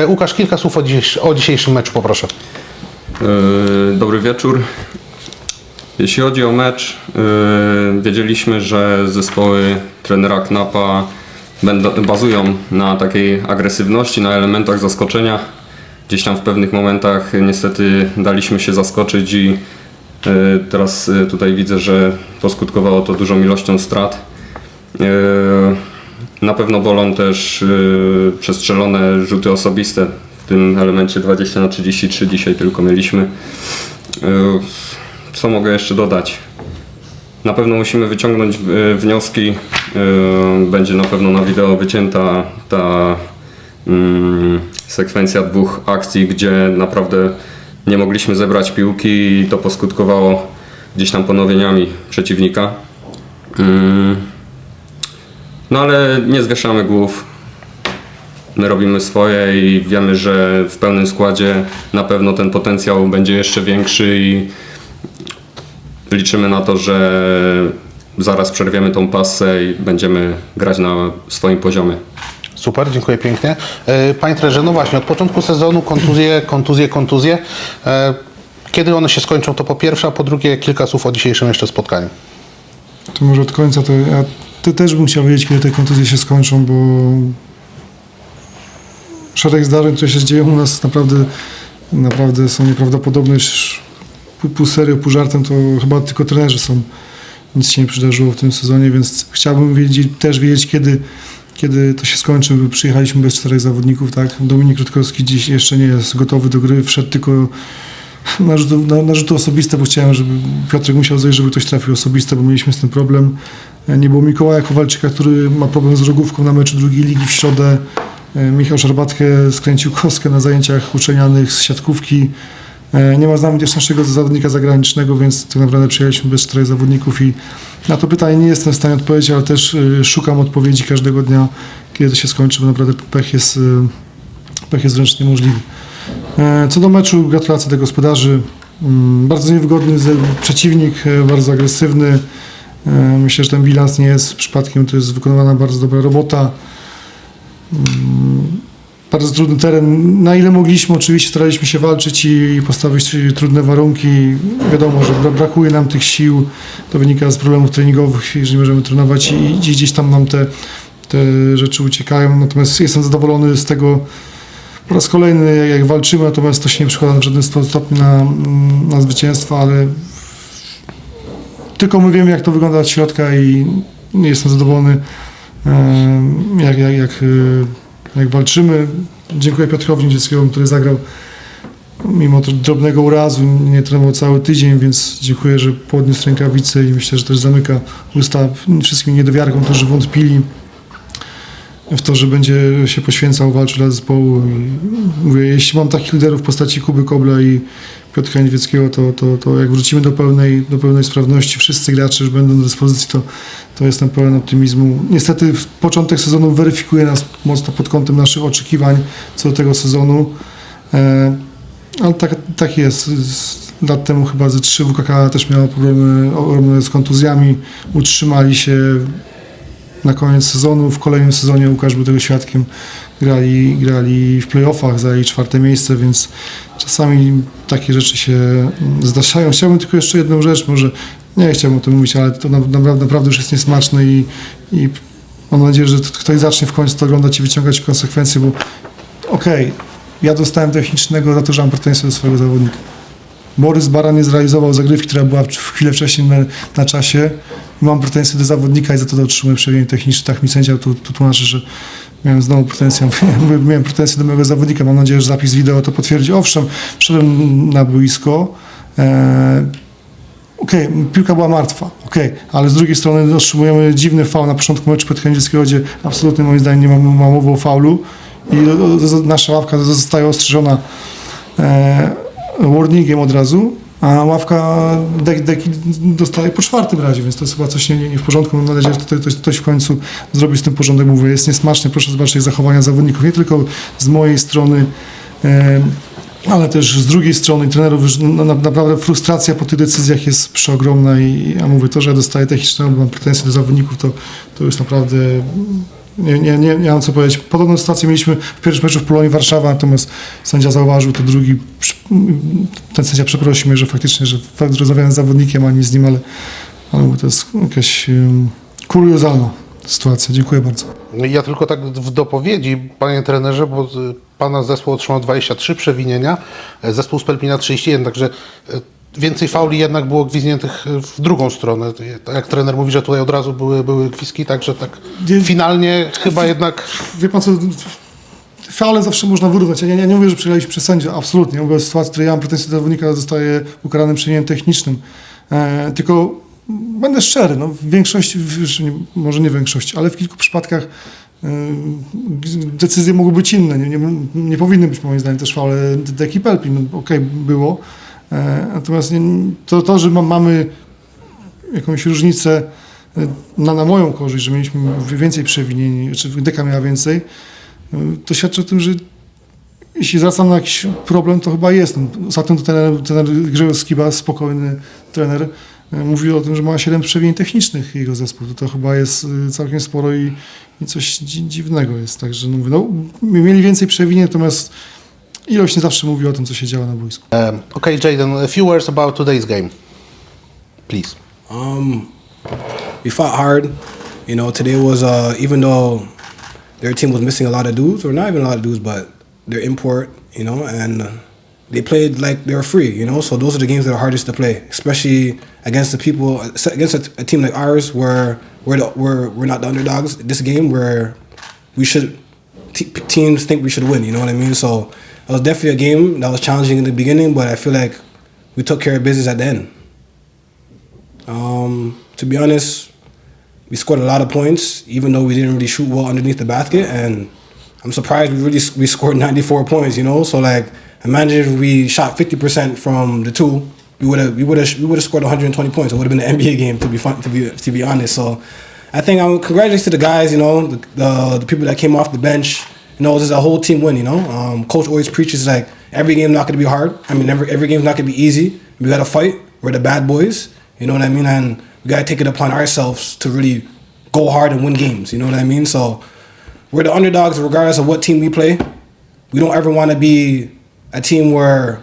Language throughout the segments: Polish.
E, Łukasz, kilka słów o, dzisiejsz, o dzisiejszym meczu, poproszę. Yy, Dobry wieczór. Jeśli chodzi o mecz, yy, wiedzieliśmy, że zespoły trenera Knapa bazują na takiej agresywności, na elementach zaskoczenia. Gdzieś tam w pewnych momentach niestety daliśmy się zaskoczyć i teraz tutaj widzę, że poskutkowało to dużą ilością strat. Yy, Na pewno bolą też yy, przestrzelone rzuty osobiste. W tym elemencie 20 na 33 dzisiaj tylko mieliśmy. Yy, Co mogę jeszcze dodać? Na pewno musimy wyciągnąć yy, wnioski. Yy, Będzie na pewno na wideo wycięta ta mm, sekwencja dwóch akcji, gdzie naprawdę nie mogliśmy zebrać piłki i to poskutkowało gdzieś tam ponowieniami przeciwnika. Mm. No ale nie zwieszamy głów. My robimy swoje i wiemy, że w pełnym składzie na pewno ten potencjał będzie jeszcze większy i liczymy na to, że zaraz przerwiemy tą pasę i będziemy grać na swoim poziomie. Super, dziękuję pięknie. E, Panie trenerze, no właśnie, od początku sezonu kontuzje, kontuzje, kontuzje. E, Kiedy one się skończą, to po pierwsze, a po drugie kilka słów o dzisiejszym jeszcze spotkaniu. To może od końca to ja ty też bym chciał wiedzieć, kiedy te kontuzje się skończą, bo szereg zdarzeń, które się dzieją u nas naprawdę, naprawdę są nieprawdopodobne. Pół, pół serio, pół żartem to chyba tylko trenerzy są. Nic się nie przydarzyło w tym sezonie, więc chciałbym wiedzieć, też wiedzieć, kiedy, kiedy to się skończy. Przyjechaliśmy bez czterech zawodników, tak? Dominik Rutkowski dziś jeszcze nie jest gotowy do gry, wszedł tylko na rzuty, na, na rzuty osobiste, bo chciałem, żeby Piotrek musiał zejść, żeby ktoś trafił osobiste, bo mieliśmy z tym problem. Nie było Mikołaja Kowalczyka, który ma problem z rogówką na meczu drugiej ligi w środę. E, Michał Szarbatkę skręcił kostkę na zajęciach uczenianych z siatkówki. E, Nie ma z nami też naszego zawodnika zagranicznego, więc tak naprawdę przyjechaliśmy bez czterech zawodników i na to pytanie nie jestem w stanie odpowiedzieć, ale też e, szukam odpowiedzi każdego dnia, kiedy to się skończy, bo naprawdę pech jest, pech jest wręcz niemożliwy. Co do meczu, gratulacje dla gospodarzy. Mm, Bardzo niewygodny przeciwnik, bardzo agresywny. E, Myślę, że ten bilans nie jest przypadkiem, to jest wykonywana bardzo dobra robota. Mm, Bardzo trudny teren. Na ile mogliśmy, oczywiście staraliśmy się walczyć i postawić trudne warunki. Wiadomo, że bra- brakuje nam tych sił. To wynika z problemów treningowych, że nie możemy trenować i gdzieś, tam nam te, te rzeczy uciekają. Natomiast jestem zadowolony z tego, po raz kolejny jak, walczymy, natomiast to się nie przekłada w żaden stopniu na, na zwycięstwo, ale tylko my wiemy jak to wygląda od środka i jestem zadowolony jak, jak, jak, y, jak walczymy. Dziękuję Piotrowi Niedzieskiemu, który zagrał mimo drobnego urazu, nie trenował cały tydzień, więc dziękuję, że podniósł rękawice i myślę, że też zamyka usta wszystkim niedowiarkom, którzy wątpili w to, że będzie się poświęcał, walczył dla zespołu. Mówię, jeśli mam takich liderów w postaci Kuby Kobla i Piotra Niedźwieckiego, to, to, to jak wrócimy do pełnej, do pełnej sprawności, wszyscy gracze już będą do dyspozycji, to, to jestem pełen optymizmu. Niestety początek sezonu weryfikuje nas mocno pod kątem naszych oczekiwań co do tego sezonu. E, ale tak, tak jest. Lat temu chyba ze trzy WKK też miało problemy z kontuzjami. Utrzymali się na koniec sezonu. W kolejnym sezonie Łukasz był tego świadkiem. Grali, grali w playoffach, zajęli czwarte miejsce, więc czasami takie rzeczy się zdarzają. Chciałbym tylko jeszcze jedną rzecz, może nie chciałbym o tym mówić, ale to na- naprawdę, naprawdę już jest niesmaczne i, i mam nadzieję, że ktoś zacznie w końcu to oglądać i wyciągać konsekwencje, bo okej, ja dostałem technicznego za to, że mam pretensje do swojego zawodnika. Borys Baran nie zrealizował zagrywki, która była w- chwilę wcześniej na, na czasie. Mam pretensje do zawodnika i za to otrzymuję przewinienie techniczne. Tak mi sędzia tu, tu tłumaczy, że miałem znowu pretensję. Miałem pretensje do mojego zawodnika. Mam nadzieję, że zapis wideo to potwierdzi. Owszem, wszedłem na boisko. E, Okej, piłka była martwa, okej, ale z drugiej strony otrzymujemy dziwny faul na początku meczu Piotrkowskiego, gdzie absolutnie moim zdaniem nie ma, ma mowy o faulu i nasza ławka zostaje ostrzeżona e, warningiem od razu, a ławka dek, deki dostaje po czwartym razie, więc to jest chyba coś nie, nie w porządku. Mam nadzieję, że ktoś, ktoś w końcu zrobi z tym porządek. Mówię, jest niesmaczne, proszę zobaczyć zachowania zawodników, nie tylko z mojej strony, ale też z drugiej strony trenerów naprawdę frustracja po tych decyzjach jest przeogromna i ja mówię, to, że ja dostaję techniczne, mam pretensje do zawodników, to, to już naprawdę nie, nie, nie, nie mam co powiedzieć. Podobną sytuację mieliśmy w pierwszym meczu w Polonii Warszawa, natomiast sędzia zauważył, to drugi, ten sędzia przeprosił mnie, że faktycznie, że rozmawiałem z zawodnikiem, a nie z nim, ale, ale to jest jakaś kuriozalna sytuacja. Dziękuję bardzo. Ja tylko tak w dopowiedzi, panie trenerze, bo pana zespół otrzymał 23 przewinienia, e, zespół z Pelpina 31, także e, więcej fauli jednak było gwizdniętych w drugą stronę. Jak trener mówi, że tutaj od razu były, były gwizdki, także tak Nie- finalnie chyba jednak Wie pan co, fale zawsze można wyrównać. Ja nie, ja nie mówię, że przegraliśmy przez sędzię, absolutnie. Ja mówię o sytuacji, w której ja mam pretensje do zawodnika, zostaje ukarany przewinieniem technicznym. E, tylko będę szczery, no, w większości, w, może nie w większości, ale w kilku przypadkach e, decyzje mogły być inne. Nie, nie, nie powinny być moim zdaniem też fale Deki Pelpin. No, Okej, było. E, natomiast to, to, że ma, mamy jakąś różnicę e, na, na moją korzyść, że mieliśmy więcej przewinień, czy Deka miała więcej, e, to świadczy o tym, że jeśli zwracam na jakiś problem, to chyba jest. No, Ostatnio to trener, trener Grzegorz Skiba, spokojny trener, mówił o tym, że ma 7 przewinień technicznych jego zespół. To, to chyba jest całkiem sporo i, i coś dzi, dziwnego jest. Także no, mówię, no, mieli więcej przewinień, natomiast ilość nie zawsze mówi o tym, co się działo na boisku. Um, okay, Jaden, a few words about today's game, please. Um, we fought hard. You know, today was uh, even though their team was missing a lot of dudes, or not even a lot of dudes, but their import. You know, and uh, they played like they were free. You know, so those are the games that are hardest to play, especially against the people against a, a team like ours, where we're the, we're we're not the underdogs. This game where we should teams think we should win. You know what I mean? So it was definitely a game that was challenging in the beginning, but I feel like we took care of business at the end. Um, to be honest, we scored a lot of points, even though we didn't really shoot well underneath the basket. And I'm surprised we really we scored 94 points. You know, so like imagine if we shot 50% from the two, we would have we would have we would have scored 120 points. It would have been an NBA game to be fun to be to be honest. So I think um, congratulations to the guys. You know, the, the the people that came off the bench. You know, a whole team win. You know, um, coach always preaches like every game not going to be hard. I mean, every every game's not going to be easy. We got to fight. We're the bad boys. You know what I mean? And we got to take it upon ourselves to really go hard and win games. You know what I mean? So we're the underdogs regardless of what team we play. We don't ever want to be a team where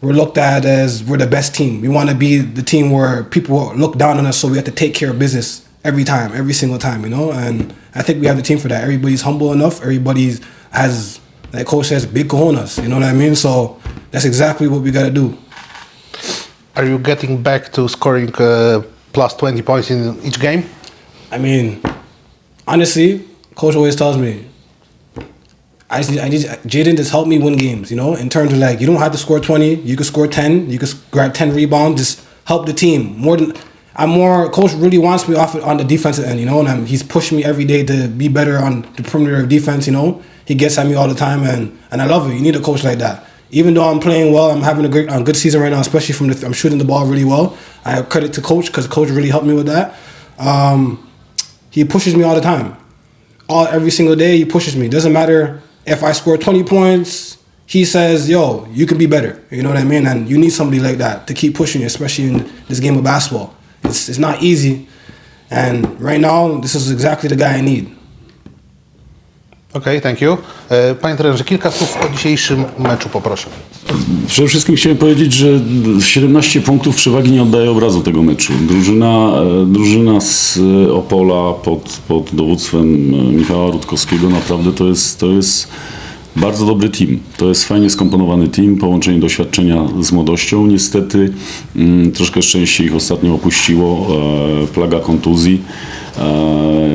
we're looked at as we're the best team. We want to be the team where people look down on us, so we have to take care of business every time, every single time, you know. And I think we have the team for that. Everybody's humble enough. Everybody's has, like coach says, big cojones. You know what I mean? So that's exactly what we got to do. Are you getting back to scoring uh, plus 20 points in each game? I mean, honestly, coach always tells me, I just I need Jaden just help me win games. You know, in terms of like you don't have to score twenty, you can score ten, you can grab ten rebounds, just help the team more than. I'm more. Coach really wants me off on the defensive end, you know, and I'm, he's pushing me every day to be better on the perimeter of defense. You know, he gets at me all the time, and and I love it. You need a coach like that. Even though I'm playing well, I'm having a great, a good season right now, especially from the. I'm shooting the ball really well. I have credit to coach because coach really helped me with that. Um, he pushes me all the time. All every single day he pushes me. Doesn't matter if I score 20 points, he says, "Yo, you can be better." You know what I mean? And you need somebody like that to keep pushing you, especially in this game of basketball. It's it's not easy. And right now, this is exactly the guy I need. Okej, thank you. E, Panie trenerze, kilka słów o dzisiejszym meczu poproszę. Przede wszystkim chciałem powiedzieć, że 17 punktów przewagi nie oddaje obrazu tego meczu. Drużyna, e, drużyna z e, Opola pod, pod dowództwem e, Michała Rutkowskiego naprawdę to jest, to jest bardzo dobry team. To jest fajnie skomponowany team, połączenie doświadczenia z młodością. Niestety mm, troszkę szczęście ich ostatnio opuściło, e, plaga kontuzji. E,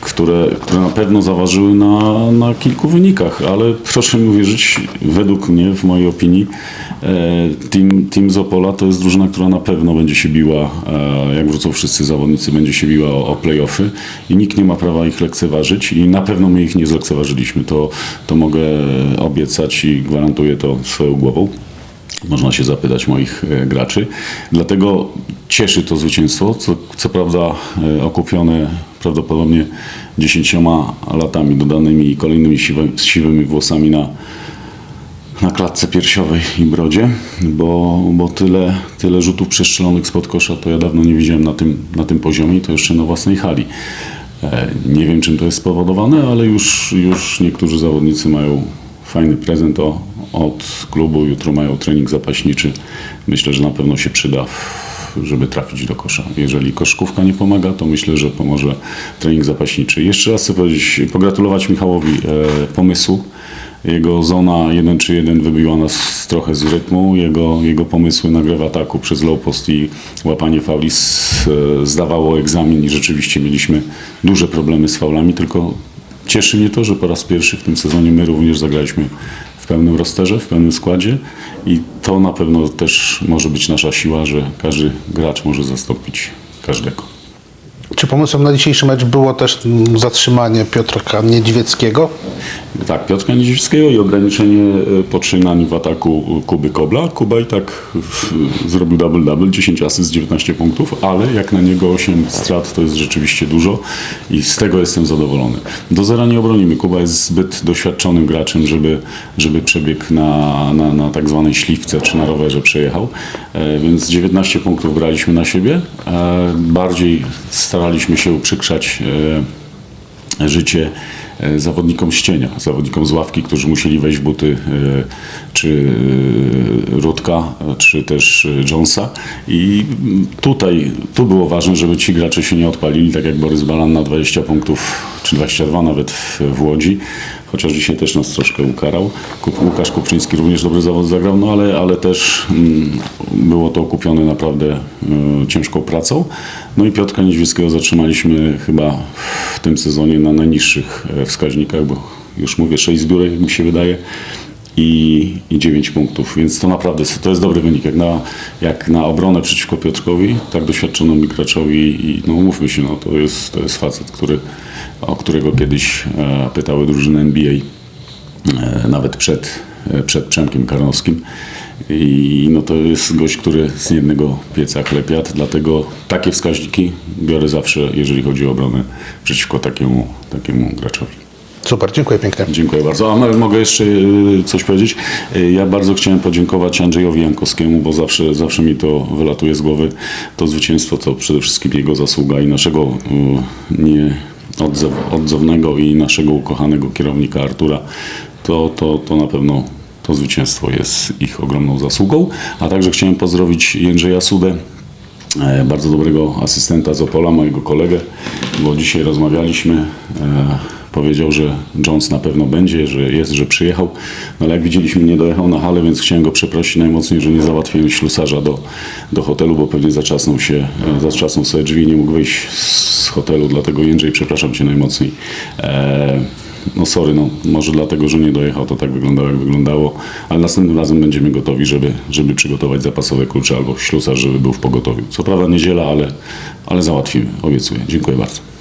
które, które na pewno zaważyły na, na kilku wynikach, ale proszę mi uwierzyć, według mnie, w mojej opinii, e, team, team z Opola to jest drużyna, która na pewno będzie się biła, e, jak wrócą wszyscy zawodnicy, będzie się biła o, o playoffy i nikt nie ma prawa ich lekceważyć i na pewno my ich nie zlekceważyliśmy. To, to mogę obiecać i gwarantuję to swoją głową. Można się zapytać moich e, graczy. Dlatego cieszy to zwycięstwo, co, co prawda e, okupione prawdopodobnie dziesięcioma latami dodanymi i kolejnymi siwe, siwymi włosami na, na klatce piersiowej i brodzie, bo, bo tyle, tyle rzutów przestrzelonych spod kosza to ja dawno nie widziałem na tym, na tym poziomie i to jeszcze na własnej hali. E, Nie wiem czym to jest spowodowane, ale już, już niektórzy zawodnicy mają fajny prezent o, od klubu. Jutro mają trening zapaśniczy. Myślę, że na pewno się przyda, żeby trafić do kosza. Jeżeli koszkówka nie pomaga, to myślę, że pomoże trening zapaśniczy. Jeszcze raz chcę pogratulować Michałowi e, pomysłu. Jego zona 1 czy 1 wybiła nas trochę z rytmu. Jego, jego pomysły na grę w ataku przez low post i łapanie fauli e, zdawało egzamin i rzeczywiście mieliśmy duże problemy z faulami, tylko cieszy mnie to, że po raz pierwszy w tym sezonie my również zagraliśmy pełnym rosterze, w pełnym składzie i to na pewno też może być nasza siła, że każdy gracz może zastąpić każdego. Czy pomysłem na dzisiejszy mecz było też mm, zatrzymanie Piotrka Niedźwieckiego? Tak, Piotrka Niedźwieckiego i ograniczenie e, poczynań w ataku Kuby Kobla. Kuba i tak zrobił double-double, 10 asyst, 19 punktów, ale jak na niego 8 strat to jest rzeczywiście dużo i z tego jestem zadowolony. Do zera nie obronimy. Kuba jest zbyt doświadczonym graczem, żeby, żeby przebieg na, na, na tak zwanej śliwce czy na rowerze przejechał, e, więc 19 punktów braliśmy na siebie. E, Bardziej staraliśmy się uprzykrzać e, życie e, zawodnikom z cienia, zawodnikom z ławki, którzy musieli wejść w buty e, czy Rutka, czy też Jonesa. I tutaj, tu było ważne, żeby ci gracze się nie odpalili, tak jak Borys Balan na 20 punktów, czy 22 nawet w Łodzi, chociaż dzisiaj też nas troszkę ukarał. Łukasz Kupczyński również dobry zawód zagrał, no ale, ale też mm, było to okupione naprawdę e, ciężką pracą. No i Piotrka Niedźwieckiego zatrzymaliśmy chyba w tym sezonie na najniższych e, wskaźnikach, bo już mówię 6 zbiórek, jak mi się wydaje. I, i 9 punktów, więc to naprawdę to jest dobry wynik. Jak na, jak na obronę przeciwko Piotrkowi, tak doświadczonemu graczowi, i no mówmy się, no, to, jest, to jest facet, który, o którego kiedyś e, pytały drużyny NBA e, nawet przed, e, przed Przemkiem Karnowskim. I no to jest gość, który z jednego pieca chlepiat, dlatego takie wskaźniki biorę zawsze, jeżeli chodzi o obronę przeciwko takiemu, takiemu graczowi. Super, dziękuję pięknie. Dziękuję bardzo. A mo- mogę jeszcze coś powiedzieć? Ja bardzo chciałem podziękować Andrzejowi Jankowskiemu, bo zawsze, zawsze mi to wylatuje z głowy. To zwycięstwo to przede wszystkim jego zasługa i naszego nie odzew- odzownego i naszego ukochanego kierownika Artura. To, to, to na pewno to zwycięstwo jest ich ogromną zasługą. A także chciałem pozdrowić Jędrzeja Sudę, e, bardzo dobrego asystenta z Opola, mojego kolegę, bo dzisiaj rozmawialiśmy. Powiedział, że Jones na pewno będzie, że jest, że przyjechał, no ale jak widzieliśmy nie dojechał na halę, więc chciałem go przeprosić najmocniej, że nie załatwiłem ślusarza do, do hotelu, bo pewnie zaczasnął się, e, zatrzasnął sobie drzwi i nie mógł wyjść z hotelu, dlatego Jędrzej, przepraszam Cię najmocniej. E, no sorry, no może dlatego, że nie dojechał, to tak wyglądało jak wyglądało, ale następnym razem będziemy gotowi, żeby, żeby przygotować zapasowe klucze albo ślusarz, żeby był w pogotowiu. Co prawda niedziela, ale, ale załatwimy, obiecuję. Dziękuję bardzo.